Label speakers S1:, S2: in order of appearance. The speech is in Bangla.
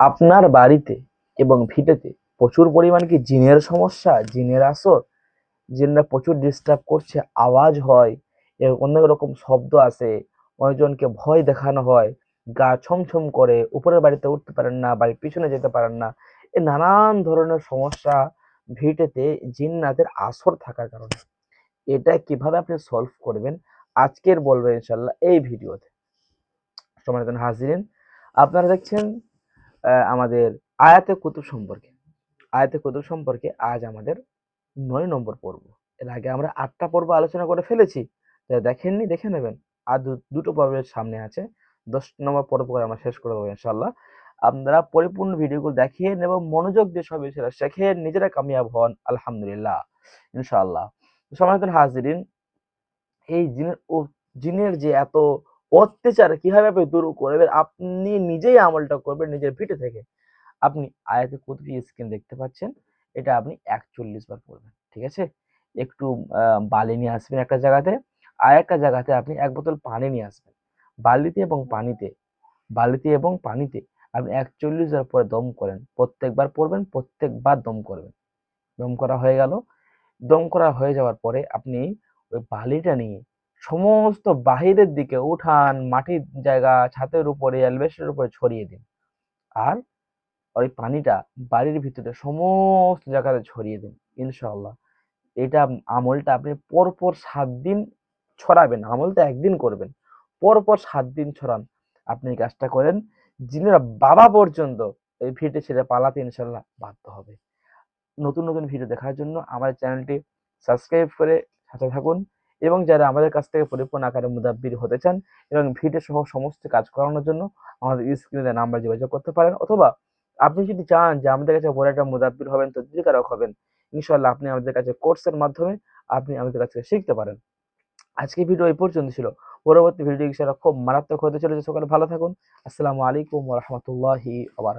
S1: আপনার বাড়িতে এবং ভিটেতে প্রচুর পরিমাণ কি জিনের সমস্যা, জিনের আসর, জিনরা প্রচুর ডিস্টার্ব করছে, আওয়াজ হয় অনেক রকম শব্দ আসে, অনেকজনকে ভয় দেখানো হয়, গা ছমছম করে, উপরের বাড়িতে উঠতে পারেন না, বাড়ির পিছনে যেতে পারেন না, এ নানান ধরনের সমস্যা ভিটেতে জিন্নাতের আসর থাকার কারণে। এটা কীভাবে আপনি সলভ করবেন? আজকের বলব ইনশাল্লাহ এই ভিডিওতে। সম্মানিত হাজিরিন, আপনারা দেখছেন আমাদের আয়াতে কুতুব সম্পর্কে। আয়াতে কুতুব সম্পর্কে আজ আমাদের নয় নম্বর পর্ব। এর আগে আমরা আটটা পর্ব আলোচনা করে ফেলেছি। যারা দেখেননি? দেখে নেবেন। আর দুটো পর্বের সামনে আছে। দশ নম্বর পর্ব করে আমরা শেষ করে দেবো ইনশাল্লাহ আপনারা পরিপূর্ণ ভিডিওগুলো দেখিয়ে এবং মনোযোগ দিয়ে সব বিষয়টা শেখে নিজেরা কামিয়াব হন, আলহামদুলিল্লাহ, ইনশাআল্লাহ। সম্মানিত হাজিরিন, এই জিনের ও জিনের যে এত অত্যাচার কীভাবে আপনি দূর করবেন? আপনি নিজেই আমলটা করবেন নিজের ভিটে থেকে। আপনি আয়াতে কুতুবি স্ক্রিন দেখতে পাচ্ছেন। এটা আপনি একচল্লিশ বার পড়বেন, ঠিক আছে? একটু বালি নিয়ে আসবেন একটা জায়গাতে। আর একটা জায়গাতে আপনি এক বোতল পানি নিয়ে আসবেন। বালিতে এবং পানিতে, বালিতে এবং পানিতে আপনি একচল্লিশ বার পরে দম করেন। প্রত্যেকবার পড়বেন, প্রত্যেকবার দম করবেন। দম করা হয়ে গেল। দম করা হয়ে যাওয়ার পরে আপনি ওই বালিটা নিয়ে সমস্ত বাহিরের দিকে উঠান, মাটির জায়গা, ছাদের উপরে অ্যালবেস্টের উপরে ছড়িয়ে দিন। আর ওই পানিটা বাড়ির ভিতরে সমস্ত জায়গাতে ছড়িয়ে দিন ইনশাল্লাহ এটা আমলটা আপনি পরপর সাত দিন ছড়াবেন আমলটা একদিন করবেন। পরপর সাত দিন ছড়ান, আপনি কাজটা করেন জিনেরা বাবা পর্যন্ত এই ভিটে ছেড়ে পালাতে ইনশাল্লাহ বাধ্য হবে। নতুন নতুন ভিডিও দেখার জন্য আমাদের চ্যানেলটি সাবস্ক্রাইব করে সাথে থাকুন। এবং যারা আমাদের কাছ থেকে পরিপূর্ণ আকারে মুদাব্বির হতে চান, এবং ভিডিও সহ সমস্ত কাজ করানোর জন্য আমাদের স্ক্রিনে নাম্বার যোগাযোগ করতে পারেন, অথবা আপনি যদি চান যে আমাদের কাছে বড় একটা মুদাব্বির হবেন তদ্বিকারক হবেন ইনশাল্লাহ আপনি আমাদের কাছে কোর্সের মাধ্যমে আপনি আমাদের কাছ থেকে শিখতে পারেন। আজকে ভিডিও এই পর্যন্ত ছিল। পরবর্তী ভিডিও খুব মারাত্মক হতে চলেছে। সকালে ভালো থাকুন। আসসালামু আলাইকুম রহমতুল্লাহি আবার